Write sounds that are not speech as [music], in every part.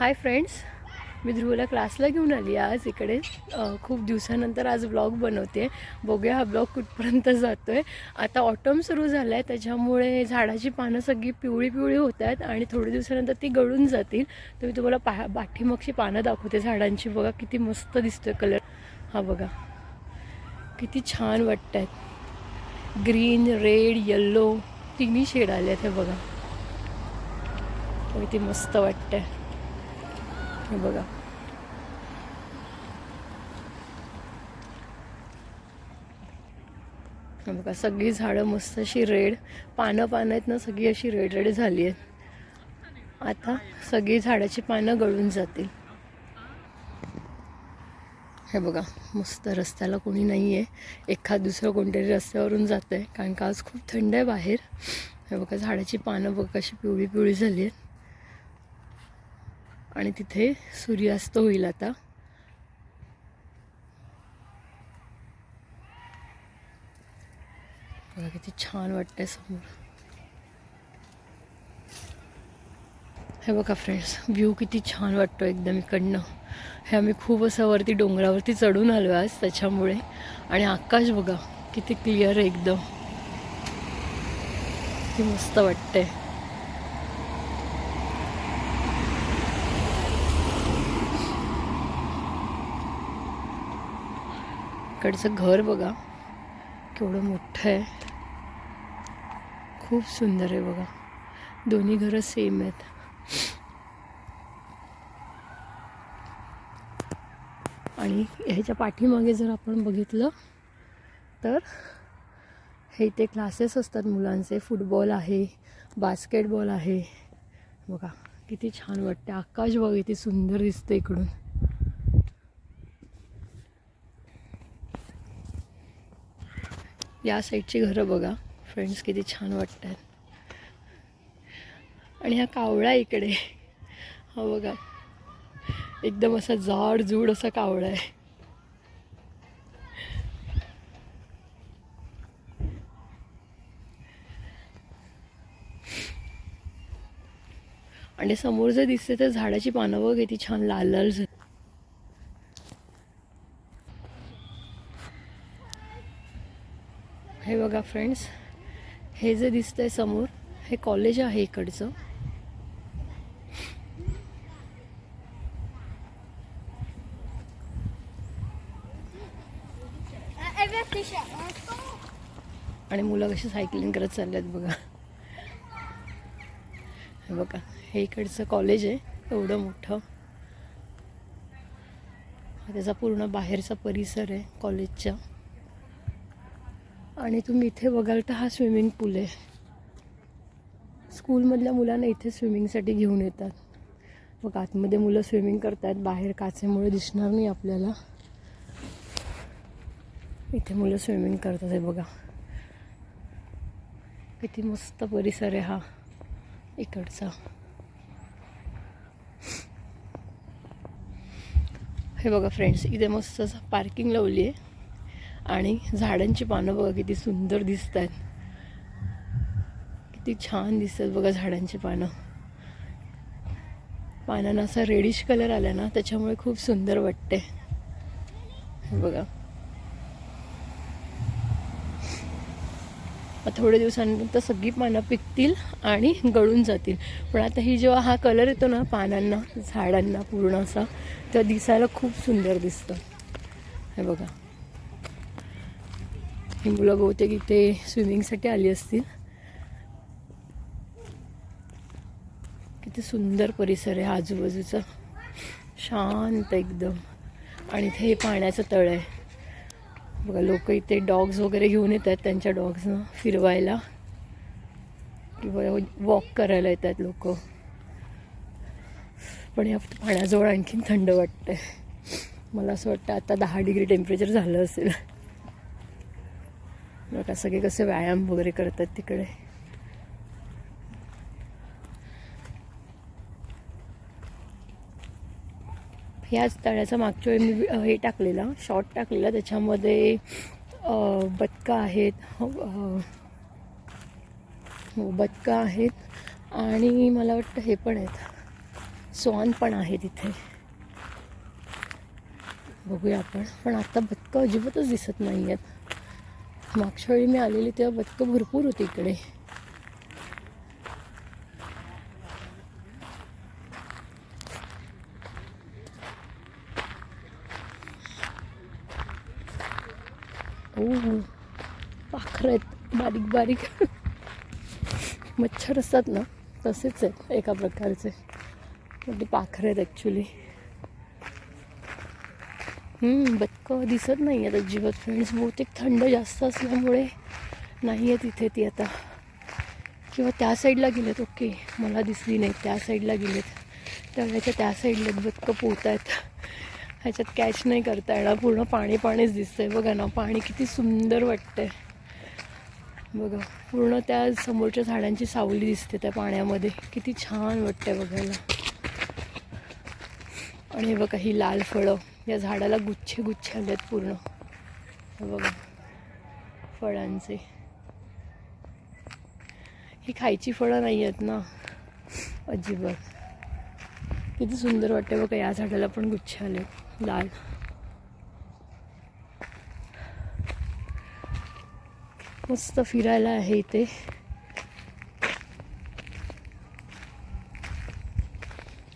Hi friends मी ध्रुवला क्लासला घेऊन आली आज इकडे. खूप दिवसानंतर आज ब्लॉग बनवते. बघूया हा ब्लॉग कुठपर्यंत जातो आहे आता ऑटम सुरू झाला आहे त्याच्यामुळे झाडाची पानं सगळी पिवळी पिवळी होत आहेत आणि थोड्या दिवसानंतर ती गळून जातील. तर मी तुम्हाला पा पाठीमागची पानं दाखवते झाडांची. बघा किती मस्त दिसतोय कलर हा बघा. किती छान वाटत आहेत ग्रीन रेड येल्लो तिन्ही शेड आले आहेत हे बघा. किती मस्त वाटतं आहे हे बघा. हे बघा सगळी झाडं मस्त अशी रेड पानं पानं आहेत ना सगळी अशी रेड रेड झाली आहेत. आता सगळी झाडाची पानं गळून जातील. हे बघा मस्त रस्त्याला कोणी नाही आहे एखाद दुसरं कोणतरी रस्त्यावरून जातं आहे कारण का आज खूप थंड आहे बाहेर. हे बघा झाडाची पानं बघा कशी पिवळी पिवळी झाली आहेत. आणि तिथे सूर्यास्त होईल आता. बघा किती छान वाटतंय समोर. हे बघा फ्रेंड्स व्ह्यू किती छान वाटतो एकदम इकडनं. हे आम्ही खूप असं वरती डोंगरावरती चढून आलो आज त्याच्यामुळे. आणि आकाश बघा किती क्लिअर आहे एकदम. किती मस्त वाटतंय. इकडचं घर बघा. केवढं मोठं आहे. खूप सुंदर आहे बघा. दोन्ही घरं सेम आहेत. आणि ह्याच्या पाठीमागे जर आपण बघितलं तर हे इथे क्लासेस असतात मुलांचे. फुटबॉल आहे बास्केटबॉल आहे. बघा किती छान वाटते आकाश बघा किती सुंदर दिसतं इकडून. या साईडची घरं बघा. फ्रेंड्स किती छान वाटत आहेत आणि हा कावळा इकडे. हा बघा. एकदम असा जाड जूड असा कावळा आहे. आणि समोर जर दिसते तर झाडाची पानं बघ किती छान लाल लाल हे बघा फ्रेंड्स हे जे दिसतंय समोर हे कॉलेज आहे इकडचं. आणि मुलं कशी सायकलिंग करत चालल्यात बघा. हे बघा हे इकडचं कॉलेज आहे एवढं मोठं. त्याचा पूर्ण बाहेरचा परिसर आहे कॉलेजचा आणि तुम्ही इथे बघाल तर हा स्विमिंग पूल आहे. स्कूलमधल्या मुलांना इथे स्विमिंगसाठी घेऊन येतात. मग आतमध्ये मुलं स्विमिंग करतात बाहेर काचेमुळे दिसणार नाही आपल्याला. इथे मुलं स्विमिंग करतात हे बघा. किती मस्त परिसर आहे हा इकडचा. हे बघा फ्रेंड्स इथे मस्त असं पार्किंग लावली आहे आणि झाडांची पानं बघा किती सुंदर दिसत आहेत किती छान दिसतात बघा झाडांची पानं. पानांना असा रेडिश कलर आला ना त्याच्यामुळे खूप सुंदर वाटते. हे बघा. थोड्या दिवसानंतर सगळी पानं पिकतील आणि गळून जातील. पण आता ही जेव्हा हा कलर येतो ना पानांना झाडांना पूर्ण असा तेव्हा दिसायला खूप सुंदर दिसतं. हे बघा. ही मुलं बहुतेक इथे स्विमिंगसाठी आली असतील. किती सुंदर परिसर आहे आजूबाजूचा. शांत एकदम. आणि इथे हे पाण्याचं तळ आहे. बघा लोक इथे डॉग्स वगैरे घेऊन येतात त्यांच्या डॉग्सनं फिरवायला. किंवा वॉक करायला येतात लोक. पण या पाण्याजवळ आणखीन थंड वाटतंय. मला असं वाटतं आता दहा डिग्री टेम्परेचर झालं असेल. बघा सगळे कसे व्यायाम वगैरे करतात तिकडे? ह्याच तळ्याचा मागच्या वेळी मी हे टाकलेला शॉर्ट टाकलेला. त्याच्यामध्ये बदका आहेत. हो, हो बदका आहेत. आणि मला वाटतं हे पण आहेत. स्वान पण आहे तिथे बघूया आपण. पण आता बदकं अजिबातच दिसत नाही आहेत मागच्या वेळी मी आलेली तेव्हा बदकं भरपूर होती इकडे. हो पाखरं आहेत. बारीक बारीक. मच्छर असतात ना तसेच आहेत एका प्रकारचे. पण पाखरं आहेत ॲक्च्युली बदकं दिसत नाही आहेत अजिबात फ्रेंड्स बहुतेक थंड जास्त असल्यामुळे नाही आहे तिथे ती आता. किंवा त्या साईडला गेलेत ओके मला दिसली नाही त्या साईडला गेलेत. त्यावेळेच्या त्या साईडला बदकं पोहत आहेत ह्याच्यात कॅच नाही करता येणार. पूर्ण पाणी पाणीच दिसतंय. बघा ना पाणी किती सुंदर वाटतंय. बघा पूर्ण त्या समोरच्या झाडांची सावली दिसते त्या पाण्यामध्ये. किती छान वाटतंय बघायला. आणि हे बघा ही लाल फळं. या झाडाला गुच्छे गुच्छे आले आहेत पूर्ण बघा फळांचे. ही खायची फळं नाही आहेत ना? अजिबात. किती सुंदर वाटते बघा या झाडाला पण गुच्छे आले लाल. मस्त फिरायला आहे इथे.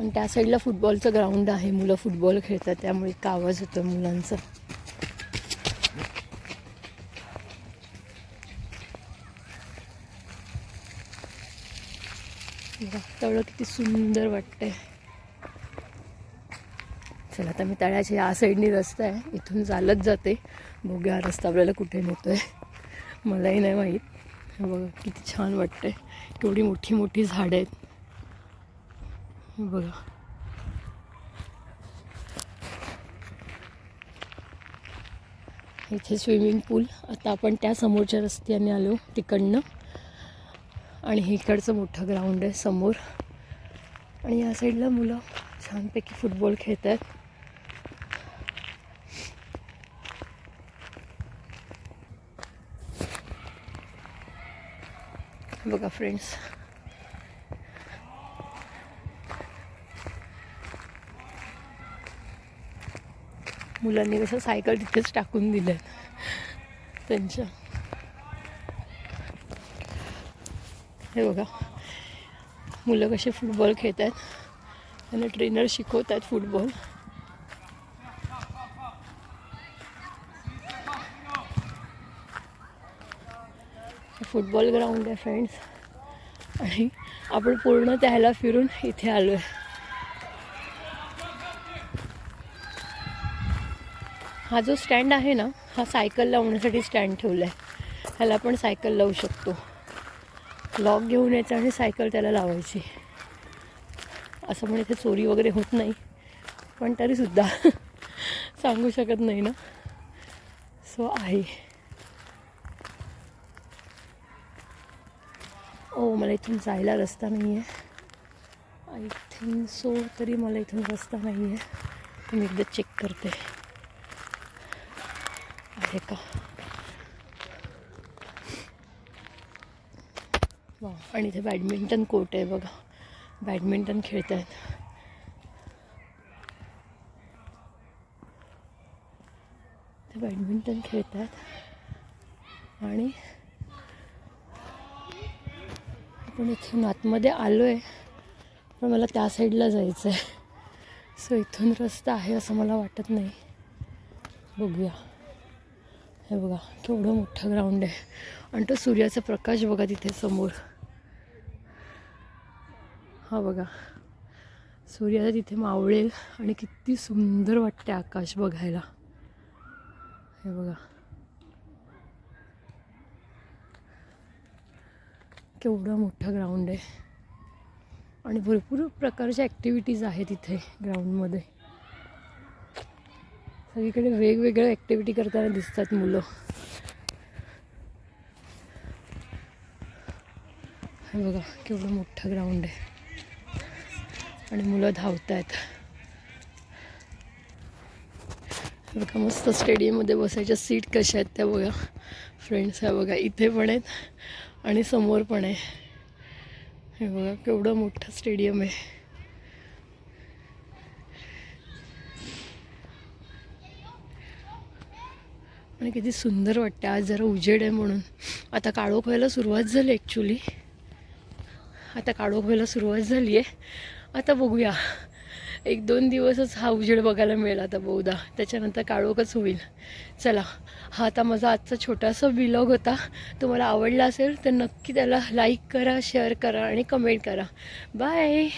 आणि त्या साईडला फुटबॉलचं ग्राउंड आहे. मुलं फुटबॉल खेळतात त्यामुळे एक आवाज होतो मुलांचा. बघा, तळं किती सुंदर वाटतंय. चला आता मी तळ्याच्या या साईडनी रस्ता आहे. इथून चालत जाते. बघूया हा रस्ता आपल्याला कुठे नेतोय. मलाही नाही माहीत. बघा किती छान वाटतंय. केवढी मोठी मोठी झाडं आहेत. हे बघा इथे स्विमिंग पूल. आता आपण त्या समोरच्या रस्त्याने आलो तिकडनं. आणि हे इकडचं मोठं ग्राउंड आहे समोर. आणि या साईडला मुलं छानपैकी फुटबॉल खेळत आहेत बघा फ्रेंड्स मुलांनी कसं सायकल तिथेच टाकून दिलं त्यांच्या. हे बघा. मुलं कसे फुटबॉल खेळत आहेत त्यांना ट्रेनर शिकवत आहेत फुटबॉल फुटबॉल ग्राउंड आहे फ्रेंड्स आणि आपण पूर्ण त्याला फिरून इथे आलो आहे हा जो स्टँड आहे ना हा सायकल लावण्यासाठी स्टँड ठेवला आहे ह्याला आपण सायकल लावू शकतो. लॉक घेऊन यायचं आणि सायकल त्याला लावायची. असं पण इथे चोरी वगैरे होत नाही पण तरीसुद्धा [laughs] सांगू शकत नाही ना. सो आहे. ओ मला इथून जायला रस्ता नाही आहे आय थिंक सो तरी मला इथून रस्ता नाही आहे मी एकदा चेक करते. आहे का वा आणि इथे बॅडमिंटन कोर्ट आहे बघा. बॅडमिंटन खेळत आहेत ते बॅडमिंटन खेळत आहेत आणि आपण इथून आतमध्ये आलो आहे पण मला त्या साईडला जायचं आहे सो इथून रस्ता आहे असं मला वाटत नाही. बघूया. हे बघा केवढं मोठं ग्राउंड आहे. आणि तो सूर्याचा प्रकाश बघा तिथे समोर. हा बघा सूर्याला तिथे मावळेल आणि किती सुंदर वाटते आकाश बघायला. हे बघा. केवढं मोठं ग्राउंड आहे. आणि भरपूर प्रकारच्या ॲक्टिव्हिटीज आहेत इथे ग्राउंडमध्ये सगळीकडे वेगवेगळ्या ॲक्टिव्हिटी करताना दिसतात मुलं. हे बघा केवढं मोठं ग्राउंड आहे. आणि मुलं धावत आहेत बघा मस्त स्टेडियममध्ये बसायच्या सीट कशा आहेत त्या बघा. फ्रेंड्स ह्या बघा इथे पण आहेत आणि समोर पण आहे. हे बघा केवढं मोठं स्टेडियम आहे. आणि किती सुंदर वाटते आज जरा उजेड आहे म्हणून. आता काळोख व्हायला सुरुवात झाली ॲक्च्युली आता काळोख व्हायला सुरुवात झाली आहे. आता बघूया. एक दोन दिवसच हा उजेड बघायला मिळेल आता बहुधा. त्याच्यानंतर काळोखच होईल. चला. हा आता माझा आजचा छोटासा ब्लॉग होता. तुम्हाला आवडला असेल तर नक्की त्याला लाईक करा शेअर करा आणि कमेंट करा. बाय